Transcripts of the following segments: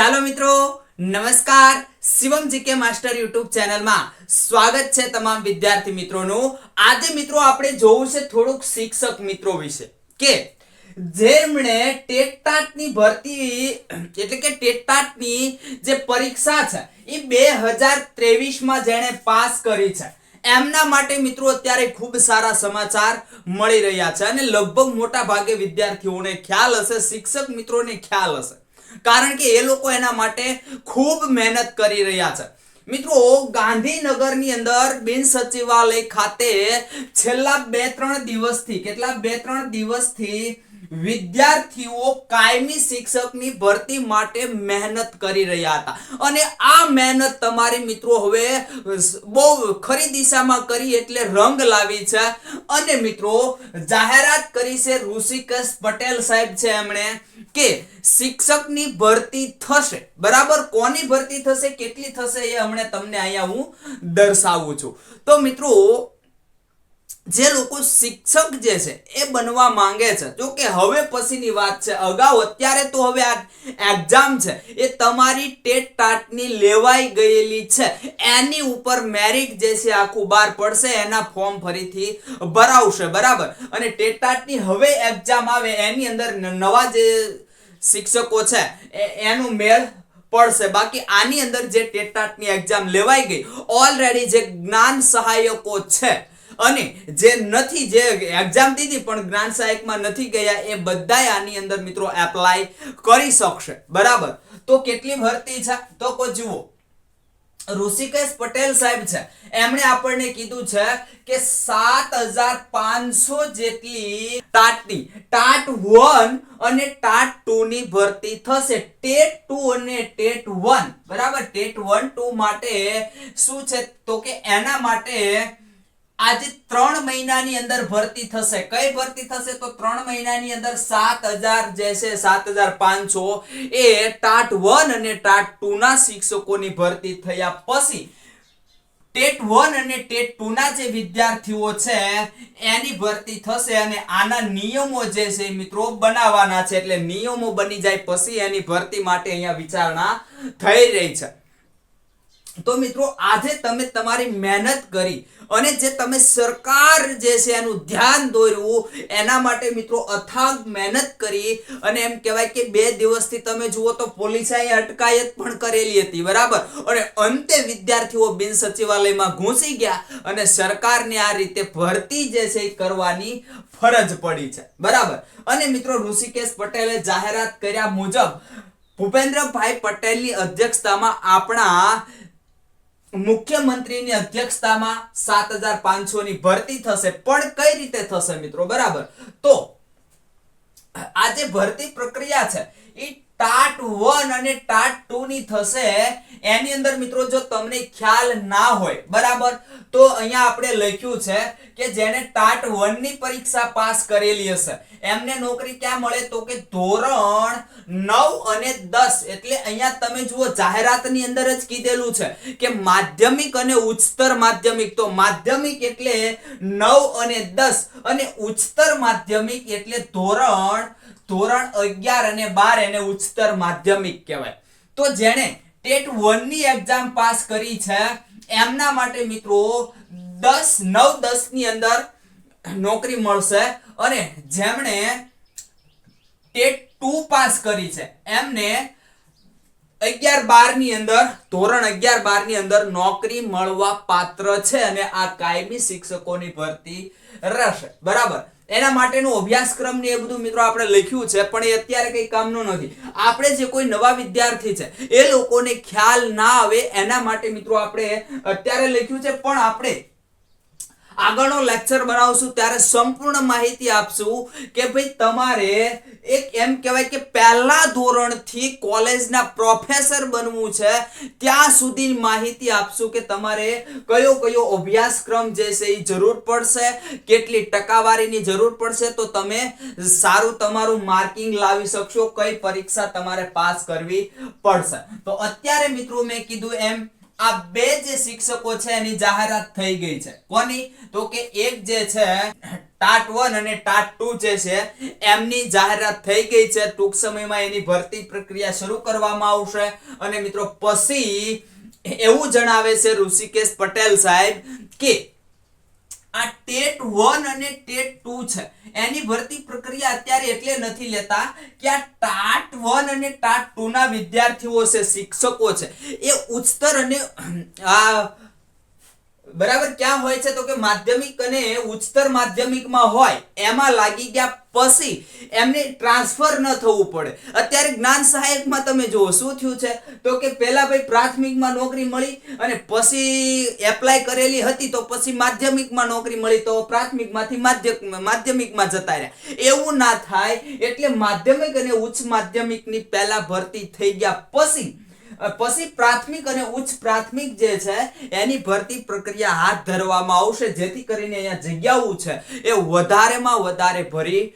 ચાલો મિત્રો, નમસ્કાર. શિવમ જીકે માસ્ટર યુટ્યુબ ચેનલમાં સ્વાગત છે તમામ વિદ્યાર્થી મિત્રોનું. આજે મિત્રો આપણે જોવું છે થોડુંક શિક્ષક મિત્રો વિશે કે જેમણે ટેટટાટની ભરતી, એટલે કે ટેટટાટની જે પરીક્ષા છે, એ બે હજાર ત્રેવીસમાં જેણે પાસ કરી છે. એમના માટે મિત્રો અત્યારે ખૂબ સારા સમાચાર મળી રહ્યા છે અને લગભગ મોટા ભાગે વિદ્યાર્થીઓને ખ્યાલ હશે, શિક્ષક મિત્રોને ખ્યાલ હશે. કારણ કે એ લોકો એના માટે ખૂબ મહેનત કરી રહ્યા છે. મિત્રો, ગાંધીનગરની અંદર બિન સચિવાલય ખાતે છેલ્લા બે ત્રણ દિવસથી, કેટલા બે ત્રણ દિવસથી વિદ્યાર્થીઓ કાયમી શિક્ષકની ભરતી માટે મહેનત કરી રહ્યા હતા. અને આ મહેનત તમારી મિત્રો હવે બહુ ખરી દિશામાં કરી એટલે રંગ લાવી છે. અને મિત્રો, જાહેરાત કરી છે ઋષિકેશ પટેલ સાહેબ છે એમણે કે શિક્ષકની ભરતી થશે. બરાબર? કોની ભરતી થશે? કેટલી થશે એ હમણે તમને અહીંયા હું દર્શાવું છું. તો મિત્રો જે લોકો શિક્ષક જે છે એ બનવા માંગે છે. જો કે હવે પછીની વાત છે. અગાઉ અત્યારે તો હવે આ એક્ઝામ છે. એ તમારી ટેટ ટાટની લેવાઈ ગયેલી છે. એની ઉપર મેરિટ જે છે આખું બહાર પડશે, એના ફોર્મ ફરીથી ભરાવશે. બરાબર? અને ટેટ ટાટની હવે એક્ઝામ આવે, એની અંદર નવા જે શિક્ષકો છે એનું મેળ પડશે. બાકી આની અંદર જે ટેટ ટાટની એક્ઝામ લેવાઈ ગઈ ઓલરેડી જે જ્ઞાન સહાયકો છે અને જે નથી, જે એક્ઝામ દીધી, પણ જ્ઞાન સહાયકમાં નથી ગયા, એ બધાય આની અંદર મિત્રો એપ્લાય કરી શકશે. બરાબર? તો કેટલી ભરતી છે? તો કોઈ જુઓ. ઋષિકેશ પટેલ સાહેબ છે. એમણે આપણને કીધું છે કે સાત હજાર પાંચસો જેટલી ટાટની ટાટ વન અને ટાટ ટુ ની ભરતી થશે. ટેટ ટુ અને ટેટ વન. બરાબર? ટેટ વન ટુ માટે શું છે? તો કે એના માટે આજે ત્રણ મહિનાની અંદર ભરતી થશે. કઈ ભરતી થશે? તો ત્રણ મહિનાની અંદર સાત હજાર જે છે, સાત હજાર પાંચસો એ ટાટ વન અને ટાટ ટુ ના શિક્ષકોની ભરતી થયા પછી ટેટ વન અને ટેટ ટુ ના જે વિદ્યાર્થીઓ છે, એની ભરતી થશે અને આના નિયમો જે છે મિત્રો બનાવવાના છે. એટલે નિયમો બની જાય પછી એની ભરતી માટે અહીંયા વિચારણા થઈ રહી છે. તો મિત્રો, આજે તમે તમારી મહેનત કરી અને જે તમે સરકાર જે છે એનું ધ્યાન દોર્યું, એના માટે મિત્રો અથાગ મહેનત કરી અને એમ કહેવાય કે બે દિવસથી તમે જુઓ તો પોલીસે અટકાયત પણ કરેલી હતી, બરાબર? અને અંતે વિદ્યાર્થીઓ બિન સચિવાલયમાં ઘૂસી ગયા અને સરકારને આ રીતે ભરતી જે છે એ કરવાની ફરજ પડી છે, બરાબર? અને મિત્રો, ઋષિકેશ પટેલે જાહેરાત કર્યા મુજબ, ભૂપેન્દ્રભાઈ પટેલની અધ્યક્ષતામાં આપણા મુખ્યમંત્રીની અધ્યક્ષતામાં સાત હજાર પાંચસો ની ભરતી થશે. પણ કઈ રીતે થશે મિત્રો? બરાબર. તો, આ જે ભરતી પ્રક્રિયા છે એ ટાટ વન અને ટાટ ટુ ની થશે. એની અંદર મિત્રો જો તમને ખ્યાલ ના હોય, બરાબર? તો અહીંયા આપણે લખ્યું છે કે જેને ટાટ વનની પરીક્ષા પાસ કરેલી હશે. એમને નોકરી ક્યાં મળે? તો કે ધોરણ નવ અને દસ. એટલે અહીંયા તમે જુઓ, જાહેરાતની અંદર જ કીધેલું છે કે માધ્યમિક અને ઉચ્ચતર માધ્યમિક. તો માધ્યમિક એટલે નવ અને દસ અને ઉચ્ચતર માધ્યમિક એટલે ધોરણ ધોરણ અગિયાર અને બાર એને ઉચ્ચતર માધ્યમિક કહેવાય. તો જેણે ટેટ વનની એક્ઝામ પાસ કરી છે, એમના માટે મિત્રો દસ, નવ, દસની અંદર નોકરી મળશે અને જેમણે ટેટ ટુ પાસ કરી છે, એમને અગિયાર, બારની અંદર, ધોરણ અગિયાર, બારની અંદર નોકરી મળવા પાત્ર છે અને આ કાયમી શિક્ષકોની ભરતી રહેશે. બરાબર? એના માટેનો અભ્યાસક્રમ ને એ બધું મિત્રો આપણે લખ્યું છે, પણ એ અત્યારે કઈ કામનું નથી. આપણે જે કોઈ નવા વિદ્યાર્થી છે, એ લોકોને ખ્યાલ ના આવે એના માટે મિત્રો આપણે અત્યારે લખ્યું છે, પણ આપણે આગળનો લેક્ચર બનાવશું, ત્યારે સંપૂર્ણ માહિતી આપશું કે ભાઈ તમારે એક એમ કહેવાય કે પહેલા ધોરણથી કોલેજના પ્રોફેસર બનવું છે, ત્યાં સુધી માહિતી આપશું કે તમારે કયો કયો અભ્યાસક્રમ જે છે એ જરૂર પડશે, કેટલી ટકાવારીની જરૂર પડશે, તો તમે સારું તમારું માર્કિંગ લાવી શકશો, કઈ પરીક્ષા તમારે પાસ કરવી પડશે. તો અત્યારે મિત્રો મેં કીધું એમ આ બે જે શિક્ષકો છે એની જાહેરાત થઈ ગઈ છે. કોની? તો કે એક જે છે, ટાટ વન અને ટાટ ટુ જે છે, એમની જાહેરાત થઈ ગઈ છે. ટૂંક સમયમાં એની ભરતી પ્રક્રિયા શરૂ કરવામાં આવશે. અને મિત્રો, પછી એવું જણાવે છે ઋષિકેશ પટેલ સાહેબ કે આ ટેટ વન અને ટેટ ટુ છે. એની ભરતી પ્રક્રિયા અત્યારે એટલે નથી લેતા કે આ ટાટ વન અને ટાટ ટુ ના વિદ્યાર્થીઓ છે, શિક્ષકો છે. એ ઉચ્ચતર અને આ બરાબર, ક્યાં હોય છે તો કે માધ્યમિક અને ઉચ્ચતર માધ્યમિકમાં હોય, એમાં લાગી ગયા પછી એમને ટ્રાન્સફર ન થવું પડે. અત્યારે જ્ઞાન સહાયકમાં તમે જુઓ, શું થયું છે? તો કે પહેલા ભાઈ પ્રાથમિકમાં નોકરી મળી અને પછી એપ્લાય કરેલી હતી તો પછી માધ્યમિકમાં નોકરી મળી તો પ્રાથમિકમાંથી માધ્યમ માધ્યમિકમાં જતા રહ્યા. એવું ના થાય, એટલે માધ્યમિક અને ઉચ્ચ માધ્યમિકની પહેલા ભરતી થઈ ગયા પછી પછી પ્રાથમિક અને ઉચ્ચ પ્રાથમિક જે છે, એની ભરતી પ્રક્રિયા હાથ ધરવામાં આવશે. જેથી કરીને અહીંયા જગ્યાઓ છે, એ વધારેમાં વધારે ભરી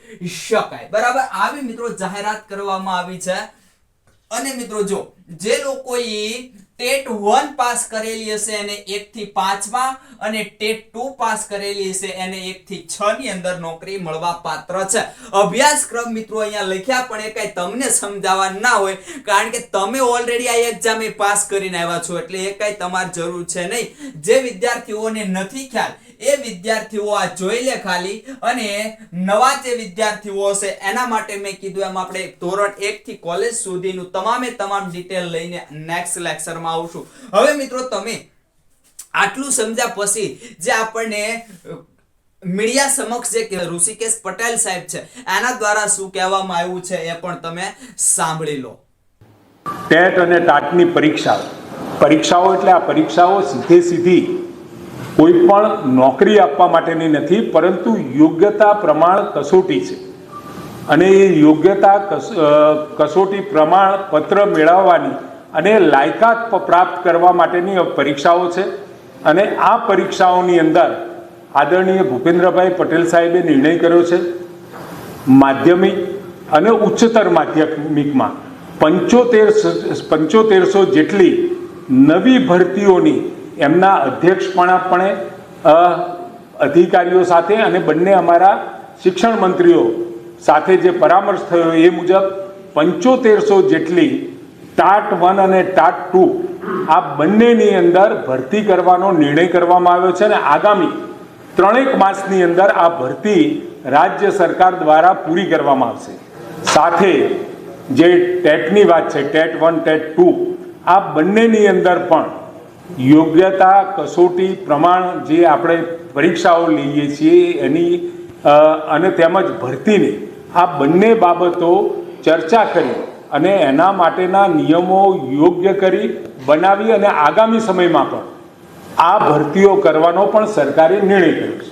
શકાય. બરાબર? આવી મિત્રો જાહેરાત કરવામાં આવી છે. અને મિત્રો જો, જે લોકોએ ટેટ વન પાસ કરેલી હશે એને એક થી પાંચમાં અને ટેટ ટુ પાસ કરેલી હશે એને એક થી છ ની અંદર નોકરી મળવા પાત્ર છે. અભ્યાસક્રમ મિત્રો અહીંયા લખ્યા પણ એ કઈ તમને સમજાવવા ના હોય, કારણ કે તમે ઓલરેડી આ એક્ઝામ એ પાસ કરીને આવ્યા છો, એટલે એ કઈ તમારે જરૂર છે નહીં. જે વિદ્યાર્થીઓને નથી ખ્યાલ એ વિદ્યાર્થીઓ આ જોઈ લે ખાલી અને નવા જે વિદ્યાર્થીઓ હશે, એના માટે મેં કીધું એમ આપણે ધોરણ એક થી કોલેજ સુધીનું તમામે તમામ ડિટેલ લઈને નેક્સ્ટ લેક્ચરમાં આવશું. હવે મિત્રો તમે આટલું સમજ્યા પછી જે આપણને મીડિયા સમક્ષ જે ઋષિકેશ પટેલ સાહેબ છે, એના દ્વારા શું કહેવામાં આવ્યું છે એ પણ તમે સાંભળી લો. ટેટ અને ટાટની પરીક્ષા. પરીક્ષાઓ એટલે આ પરીક્ષાઓ સીધે સીધી કોઈ પણ નોકરી આપવા માટેની નથી, પરંતુ યોગ્યતા પ્રમાણ કસોટી છે. અને એ યોગ્યતા કસોટી પ્રમાણ પત્ર મેળવવાની અને લાયકાત પ્રાપ્ત કરવા માટેની પરીક્ષાઓ છે. અને આ પરીક્ષાઓની અંદર આદરણીય ભૂપેન્દ્રભાઈ પટેલ સાહેબે નિર્ણય કર્યો છે, માધ્યમિક અને ઉચ્ચતર માધ્યમિકમાં પંચોતેર પંચોતેરસો જેટલી નવી ભરતીઓની એમના અધ્યક્ષપણાપણે અધિકારીઓ સાથે અને બંને અમારા શિક્ષણ મંત્રીઓ સાથે જે પરામર્શ થયો એ મુજબ પંચોતેરસો જેટલી ટાટ વન અને ટાટ ટુ આ બંનેની અંદર ભરતી કરવાનો નિર્ણય કરવામાં આવ્યો છે અને આગામી ત્રણેક માસની અંદર આ ભરતી રાજ્ય સરકાર દ્વારા પૂરી કરવામાં આવશે. સાથે જે ટેટની વાત છે, ટેટ વન, ટેટ ટુ, આ બંનેની અંદર પણ યોગ્યતા, કસોટી, પ્રમાણ જે આપણે પરીક્ષાઓ લઈએ છીએ એની અને તેમજ ભરતીની, આ બંને બાબતો ચર્ચા કરી અને એના માટેના નિયમો યોગ્ય કરી બનાવી અને આગામી સમયમાં પણ આ ભરતીઓ કરવાનો પણ સરકારે નિર્ણય કર્યો છે.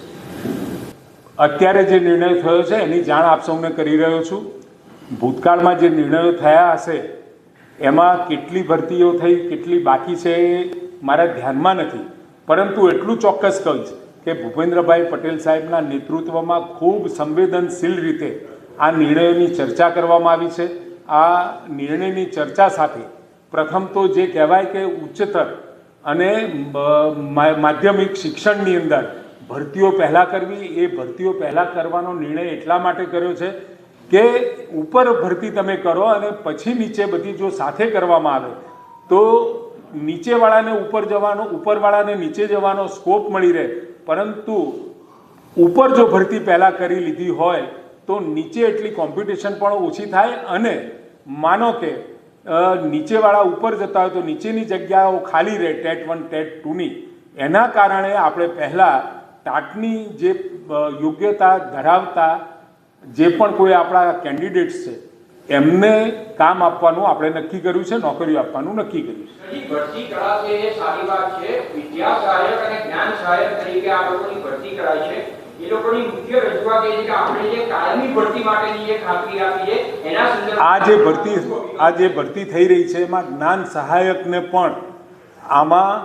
અત્યારે જે નિર્ણય થયો છે એની જાણ આપ સૌને કરી રહ્યો છું. ભૂતકાળમાં જે નિર્ણયો થયા હશે, એમાં કેટલી ભરતીઓ થઈ, કેટલી બાકી છે મારા ધ્યાનમાં નથી. પરંતુ એટલું ચોક્કસ કહીશ કે ભૂપેન્દ્રભાઈ પટેલ સાહેબના નેતૃત્વમાં ખૂબ સંવેદનશીલ રીતે આ નિર્ણયોની ચર્ચા કરવામાં આવી છે. આ નિર્ણયની ચર્ચા સાથે પ્રથમ તો જે કહેવાય કે ઉચ્ચતર અને માધ્યમિક શિક્ષણની અંદર ભરતીઓ પહેલાં કરવી, એ ભરતીઓ પહેલાં કરવાનો નિર્ણય એટલા માટે કર્યો છે કે ઉપર ભરતી તમે કરો અને પછી નીચે બધી જો સાથે કરવામાં આવે, તો નીચેવાળાને ઉપર જવાનો, ઉપરવાળાને નીચે જવાનો સ્કોપ મળી રહે. પરંતુ ઉપર જો ભરતી પહેલાં કરી લીધી હોય, તો નીચે એટલી કોમ્પિટિશન પણ ઓછી થાય અને માનો કે નીચેવાળા ઉપર જતા હોય તો નીચેની જગ્યાઓ ખાલી રહે, ટેટ વન, ટેટ ટુની. એના કારણે આપણે પહેલાં ટાટની જે યોગ્યતા ધરાવતા જે પણ કોઈ આપણા કેન્ડિડેટ્સ છે એમને કામ આપવાનું આપણે નક્કી કર્યું છે નોકરીઓ આપવાનું નક્કી કર્યું છે. ભરતી કળા છે એ સારી વાત છે. વિદ્યા સહાયક અને જ્ઞાન સહાયક તરીકે આ લોકોની ભરતી કરાય છે. એ લોકોની મુખ્ય રજૂઆત એ છે કે આપણે જે કાયમી ભરતી માટેની જે ખાતરી આપી છે એના સંદર્ભમાં આ જે ભરતી આ જે ભરતી થઈ રહી છે એમાં જ્ઞાન સહાયકને પણ આમાં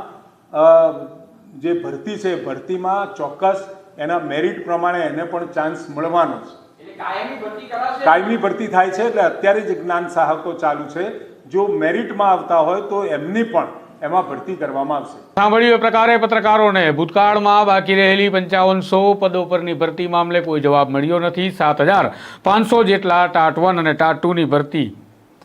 જે ભરતી છે ભરતીમાં ચોક્કસ એના મેરિટ પ્રમાણે એને પણ ચાન્સ મળવાનો છે. કાયમી ભરતી કરાશે? કાયમી ભરતી થાય છે એટલે અત્યારે જ જ્ઞાન સહાયકો ચાલુ છે. જો મેરિટમાં આવતા હોય તો એમની પણ એમાં ભરતી કરવામાં આવશે. સાંભળ્યું એ પ્રકારે પત્રકારોને ભૂતકાળમાં બાકી રહેલી પંચાવનસો પદો પરની ભરતી મામલે કોઈ જવાબ મળ્યો નથી. સાત હજાર પાંચસો જેટલા ટાટ વન અને ટાટ ટુની ભરતી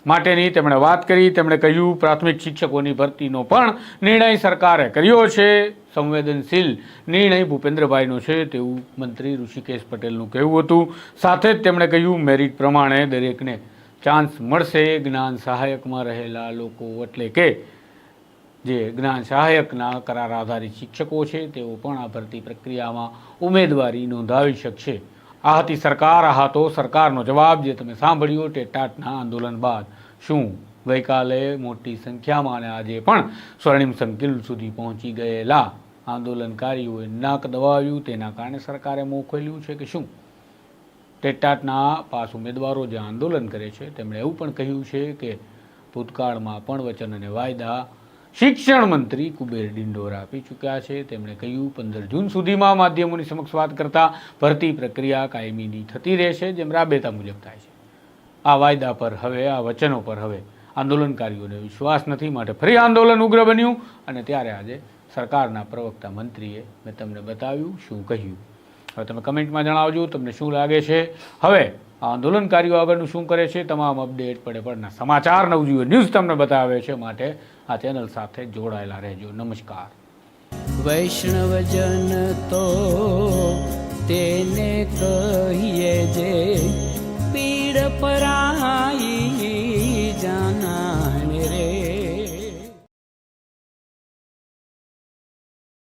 માટેની તેમણે વાત કરી, તેમણે કહ્યું, પ્રાથમિક શિક્ષકોની ભરતીનો પણ નિર્ણય સરકારે કર્યો છે, સંવેદનશીલ નિર્ણય ભૂપેન્દ્રભાઈનો છે તેવું મંત્રી ઋષિકેશ પટેલનું કહેવું હતું. સાથે જ તેમણે કહ્યું, મેરિટ પ્રમાણે દરેકને ચાન્સ મળશે, જ્ઞાન સહાયકમાં રહેલા લોકો એટલે કે જે જ્ઞાન સહાયકના કરાર આધારિત શિક્ષકો છે, તેઓ પણ આ ભરતી પ્રક્રિયામાં ઉમેદવારી નોંધાવી શકશે. આ હતી સરકાર આ હતો સરકારનો જવાબ જે તમે સાંભળ્યો ટેટાટના આંદોલન બાદ. શું? ગઈકાલે મોટી સંખ્યામાં અને આજે પણ સ્વર્ણિમ સંકિલ સુધી પહોંચી ગયેલા આંદોલનકારીઓએ નાક દબાવ્યું, તેના કારણે સરકારે મોં ખોલ્યું છે કે શું? ટેટાટના પાસ ઉમેદવારો જે આંદોલન કરે છે, તેમણે એવું પણ કહ્યું છે કે ભૂતકાળમાં પણ વચન અને વાયદા શિક્ષણ મંત્રી કુબેર ડિંડોર આપી ચૂક્યા છે. તેમણે કહ્યું, પંદર જૂન સુધીમાં માધ્યમોની સમક્ષ વાત કરતા ભરતી પ્રક્રિયા કાયમીની થતી રહેશે, જેમ રાબેતા મુજબ થાય છે. આ વાયદા પર હવે, આ વચનો પર હવે આંદોલનકારીઓને વિશ્વાસ નથી. માટે ફરી આંદોલન ઉગ્ર બન્યું અને ત્યારે આજે સરકારના પ્રવક્તા મંત્રીએ મેં તમને બતાવ્યું શું કહ્યું. હવે તમે કમેન્ટમાં જણાવજો, તમને શું લાગે છે? હવે આંદોલનકારીઓ આગળનું શું કરે છે? તમામ અપડેટ પડે પડના સમાચાર નવજીવન ન્યૂઝ તમને બતાવે છે માટે આ ચેનલ સાથે જોડાયેલા રહેજો. નમસ્કાર. વૈષ્ણવજન તો તેને કહીએ જે પીડ પરાઈ